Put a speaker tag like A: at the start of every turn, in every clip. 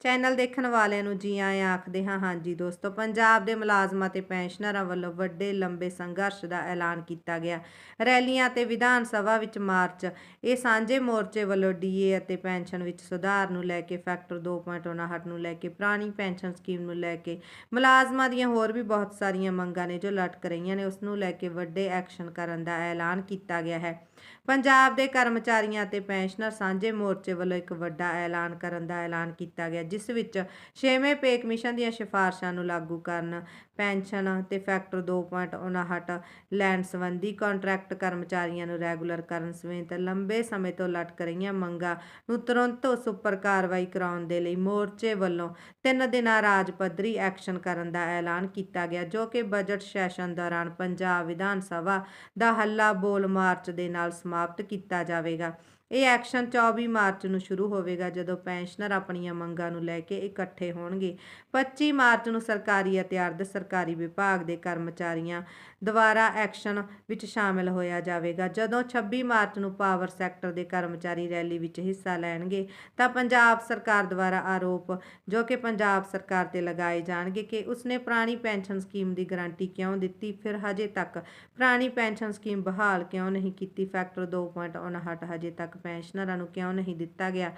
A: Channel ਦੇਖਣ ਵਾਲਿਆਂ ਨੂੰ ਜੀ ਆਇਆਂ ਆਖਦੇ ਹਾਂ, ਹਾਂਜੀ ਦੋਸਤੋ, ਪੰਜਾਬ ਦੇ ਮੁਲਾਜ਼ਮਾਂ ਤੇ ਪੈਨਸ਼ਨਰਾਂ ਵੱਲੋਂ ਵੱਡੇ ਲੰਬੇ ਸੰਘਰਸ਼ ਦਾ ਐਲਾਨ ਕੀਤਾ ਗਿਆ। ਰੈਲੀਆਂ ਤੇ ਵਿਧਾਨ ਸਭਾ ਵਿੱਚ ਮਾਰਚ। ਇਹ ਸਾਂਝੇ ਮੋਰਚੇ ਵੱਲੋਂ ਡੀਏ ਅਤੇ ਪੈਨਸ਼ਨ ਵਿੱਚ ਸੁਧਾਰ ਨੂੰ ਲੈ ਕੇ ਫੈਕਟਰ 2.59 ਨੂੰ ਲੈ ਕੇ, ਪੁਰਾਣੀ ਪੈਨਸ਼ਨ ਸਕੀਮ ਨੂੰ ਲੈ ਕੇ ਮੁਲਾਜ਼ਮਾਂ ਦੀਆਂ ਹੋਰ ਵੀ ਬਹੁਤ ਸਾਰੀਆਂ ਮੰਗਾਂ ਨੇ ਜੋ ਲਟਕ ਰਹੀਆਂ ਨੇ, ਉਸ ਨੂੰ ਲੈ ਕੇ ਵੱਡੇ ਐਕਸ਼ਨ ਕਰਨ ਦਾ ਐਲਾਨ ਕੀਤਾ ਗਿਆ ਹੈ। ਪੰਜਾਬ ਦੇ ਕਰਮਚਾਰੀਆਂ ਅਤੇ ਪੈਨਸ਼ਨਰ ਸਾਂਝੇ ਮੋਰਚੇ ਵੱਲੋਂ ਇੱਕ ਵੱਡਾ ਐਲਾਨ ਕਰਨ ਦਾ ਐਲਾਨ ਕੀਤਾ ਗਿਆ ਜਿਸ ਵਿੱਚ ਛੇਵੇਂ ਪੇ ਕਮਿਸ਼ਨ ਦੀਆਂ ਸਿਫਾਰਸ਼ਾਂ ਨੂੰ ਲਾਗੂ ਕਰਨ, ਪੈਨਸ਼ਨ ਤੇ ਫੈਕਟਰ 2.59 ਲੈਣ ਸੰਬੰਧੀ ਕੰਟਰੈਕਟ ਕਰਮਚਾਰੀਆਂ ਨੂੰ ਰੈਗੂਲਰ ਕਰਨ ਸਮੇਤ ਲੰਬੇ ਸਮੇਂ ਤੋਂ ਲਟਕ ਰਹੀਆਂ ਮੰਗਾਂ ਨੂੰ ਤੁਰੰਤ ਉਸ ਉੱਪਰ ਕਾਰਵਾਈ ਕਰਾਉਣ ਦੇ ਲਈ ਮੋਰਚੇ ਵੱਲੋਂ ਤਿੰਨ ਦਿਨਾਂ ਰਾਜ ਪੱਧਰੀ ਐਕਸ਼ਨ ਕਰਨ ਦਾ ਐਲਾਨ ਕੀਤਾ ਗਿਆ, ਜੋ ਕਿ ਬਜਟ ਸੈਸ਼ਨ ਦੌਰਾਨ ਪੰਜਾਬ ਵਿਧਾਨ ਸਭਾ ਦਾ ਹੱਲਾ ਬੋਲ ਮਾਰਚ ਦੇ ਨਾਲ ਸਮਾਪਤ ਕੀਤਾ ਜਾਵੇਗਾ। ਇਹ ਐਕਸ਼ਨ 24 ਮਾਰਚ ਨੂੰ ਸ਼ੁਰੂ ਹੋਵੇਗਾ ਜਦੋਂ ਪੈਨਸ਼ਨਰ ਆਪਣੀਆਂ ਮੰਗਾਂ ਨੂੰ ਲੈ ਕੇ ਇਕੱਠੇ ਹੋਣਗੇ। 25 ਮਾਰਚ ਨੂੰ ਸਰਕਾਰੀ ਅਤੇ ਅਰਧ ਸਰਕਾਰੀ ਵਿਭਾਗ ਦੇ ਕਰਮਚਾਰੀਆਂ ਦੁਆਰਾ ਐਕਸ਼ਨ ਵਿੱਚ ਸ਼ਾਮਲ ਹੋਇਆ ਜਾਵੇਗਾ। ਜਦੋਂ 26 ਮਾਰਚ ਨੂੰ ਪਾਵਰ ਸੈਕਟਰ ਦੇ ਕਰਮਚਾਰੀ ਰੈਲੀ ਵਿੱਚ ਹਿੱਸਾ ਲੈਣਗੇ, ਤਾਂ ਪੰਜਾਬ ਸਰਕਾਰ ਦੁਆਰਾ ਆਰੋਪ, ਜੋ ਕਿ ਪੰਜਾਬ ਸਰਕਾਰ ਤੇ ਲਗਾਏ ਜਾਣਗੇ ਕਿ ਉਸਨੇ ਪੁਰਾਣੀ ਪੈਨਸ਼ਨ ਸਕੀਮ ਦੀ ਗਾਰੰਟੀ ਕਿਉਂ ਦਿੱਤੀ? ਫਿਰ ਹਜੇ ਤੱਕ ਪੁਰਾਣੀ ਪੈਨਸ਼ਨ ਸਕੀਮ ਬਹਾਲ ਕਿਉਂ ਨਹੀਂ ਕੀਤੀ? ਫੈਕਟਰ 2.59 ਹਜੇ ਤੱਕ ਪੈਨਸ਼ਨਰਾਂ ਨੂੰ ਕਿਉਂ ਨਹੀਂ ਦਿੱਤਾ ਗਿਆ?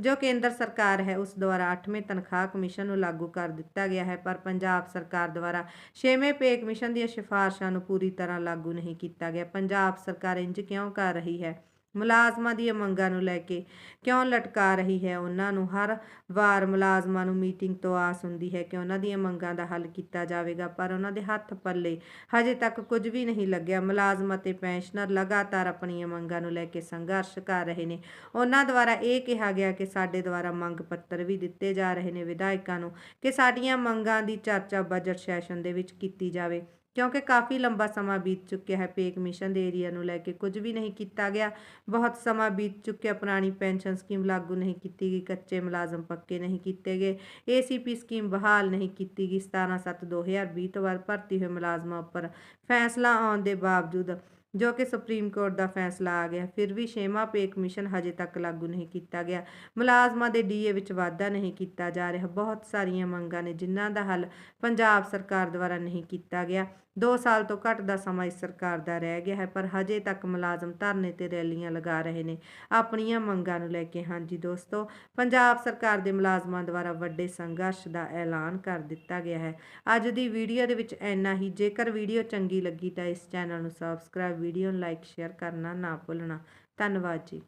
A: ਜੋ ਕੇਂਦਰ ਸਰਕਾਰ ਹੈ, ਉਸ ਦੁਆਰਾ 8ਵੇਂ ਤਨਖਾਹ ਕਮਿਸ਼ਨ ਨੂੰ ਲਾਗੂ ਕਰ ਦਿੱਤਾ ਗਿਆ ਹੈ, ਪਰ ਪੰਜਾਬ ਸਰਕਾਰ ਦੁਆਰਾ 6ਵੇਂ ਪੇ ਕਮਿਸ਼ਨ ਦੀਆਂ ਸਿਫਾਰਸ਼ਾਂ ਨੂੰ ਪੂਰੀ ਤਰ੍ਹਾਂ ਲਾਗੂ ਨਹੀਂ ਕੀਤਾ ਗਿਆ। ਪੰਜਾਬ ਸਰਕਾਰ ਇੰਜ ਕਿਉਂ ਕਰ ਰਹੀ ਹੈ? ਮੁਲਾਜ਼ਮਾਂ ਦੀਆਂ ਮੰਗਾਂ ਨੂੰ ਲੈ ਕੇ ਕਿਉਂ ਲਟਕਾ ਰਹੀ ਹੈ ਉਹਨਾਂ ਨੂੰ? ਹਰ ਵਾਰ ਮੁਲਾਜ਼ਮਾਂ ਨੂੰ ਮੀਟਿੰਗ ਤੋਂ ਆਸ ਹੁੰਦੀ ਹੈ ਕਿ ਉਹਨਾਂ ਦੀਆਂ ਮੰਗਾਂ ਦਾ ਹੱਲ ਕੀਤਾ ਜਾਵੇਗਾ, ਪਰ ਉਹਨਾਂ ਦੇ ਹੱਥ ਪੱਲੇ ਹਜੇ ਤੱਕ ਕੁਝ ਵੀ ਨਹੀਂ ਲੱਗਿਆ। ਮੁਲਾਜ਼ਮ ਅਤੇ ਪੈਨਸ਼ਨਰ ਲਗਾਤਾਰ ਆਪਣੀਆਂ ਮੰਗਾਂ ਨੂੰ ਲੈ ਕੇ ਸੰਘਰਸ਼ ਕਰ ਰਹੇ ਨੇ। ਉਹਨਾਂ ਦੁਆਰਾ ਇਹ ਕਿਹਾ ਗਿਆ ਕਿ ਸਾਡੇ ਦੁਆਰਾ ਮੰਗ ਪੱਤਰ ਵੀ ਦਿੱਤੇ ਜਾ ਰਹੇ ਨੇ ਵਿਧਾਇਕਾਂ ਨੂੰ ਕਿ ਸਾਡੀਆਂ ਮੰਗਾਂ ਦੀ ਚਰਚਾ ਬਜਟ ਸੈਸ਼ਨ ਦੇ ਵਿੱਚ ਕੀਤੀ ਜਾਵੇ। ਕਿਉਂਕਿ ਕਾਫੀ ਲੰਬਾ ਸਮਾਂ ਬੀਤ ਚੁੱਕਿਆ ਹੈ ਪੇ ਕਮਿਸ਼ਨ ਦੇ ਏਰੀਆ ਨੂੰ ਲੈ ਕੇ, ਕੁਝ ਵੀ ਨਹੀਂ ਕੀਤਾ ਗਿਆ। ਬਹੁਤ ਸਮਾਂ ਬੀਤ ਚੁੱਕਿਆ, ਪੁਰਾਣੀ ਪੈਨਸ਼ਨ ਸਕੀਮ ਲਾਗੂ ਨਹੀਂ ਕੀਤੀ ਗਈ, ਕੱਚੇ ਮੁਲਾਜ਼ਮ ਪੱਕੇ ਨਹੀਂ ਕੀਤੇ ਗਏ। ਏਸੀਪੀ ਸਕੀਮ ਬਹਾਲ ਨਹੀਂ ਕੀਤੀ ਗਈ। 17/7/2020 ਤੋਂ ਬਾਅਦ ਭਰਤੀ ਹੋਏ ਮੁਲਾਜ਼ਮਾਂ ਉੱਪਰ ਫੈਸਲਾ ਆਉਣ ਦੇ ਬਾਵਜੂਦ ਜੋ ਕਿ ਸੁਪਰੀਮ ਕੋਰਟ ਦਾ ਫੈਸਲਾ ਆ ਗਿਆ। ਫਿਰ ਵੀ ਛੇਵਾਂ ਪੇ ਕਮਿਸ਼ਨ ਹਜੇ ਤੱਕ ਲਾਗੂ ਨਹੀਂ ਕੀਤਾ ਗਿਆ। ਮੁਲਾਜ਼ਮਾਂ ਦੇ ਡੀਏ ਵਿੱਚ ਵਾਧਾ ਨਹੀਂ ਕੀਤਾ ਜਾ ਰਿਹਾ। ਬਹੁਤ ਸਾਰੀਆਂ ਮੰਗਾਂ ਨੇ ਜਿਨ੍ਹਾਂ ਦਾ ਹੱਲ ਪੰਜਾਬ ਸਰਕਾਰ ਦੁਆਰਾ ਨਹੀਂ ਕੀਤਾ ਗਿਆ। 2 ਸਾਲ ਤੋਂ ਘੱਟ ਦਾ ਸਮਾਂ ਇਸ ਸਰਕਾਰ ਦਾ ਰਹਿ ਗਿਆ ਹੈ, ਪਰ ਹਜੇ ਤੱਕ ਮੁਲਾਜ਼ਮ ਧਰਨੇ ਤੇ ਰੈਲੀਆਂ ਲਗਾ ਰਹੇ ਨੇ। ਆਪਣੀਆਂ ਮੰਗਾਂ ਨੂੰ ਲੈ ਕੇ ਹਾਂਜੀ ਦੋਸਤੋ, ਪੰਜਾਬ ਸਰਕਾਰ ਦੇ ਮੁਲਾਜ਼ਮਾਂ ਦੁਆਰਾ ਵੱਡੇ ਸੰਘਰਸ਼ ਦਾ ਐਲਾਨ ਕਰ ਦਿੱਤਾ ਗਿਆ ਹੈ। ਅੱਜ ਦੀ ਵੀਡੀਓ ਦੇ ਵਿੱਚ ਇੰਨਾ ਹੀ। ਜੇਕਰ ਵੀਡੀਓ ਚੰਗੀ ਲੱਗੀ ਤਾਂ ਇਸ ਚੈਨਲ ਨੂੰ ਸਬਸਕ੍ਰਾਈਬ ਵੀਡੀਓ ਨੂੰ ਲਾਈਕ ਸ਼ੇਅਰ ਕਰਨਾ ਨਾ ਭੁੱਲਣਾ। ਧੰਨਵਾਦ ਜੀ।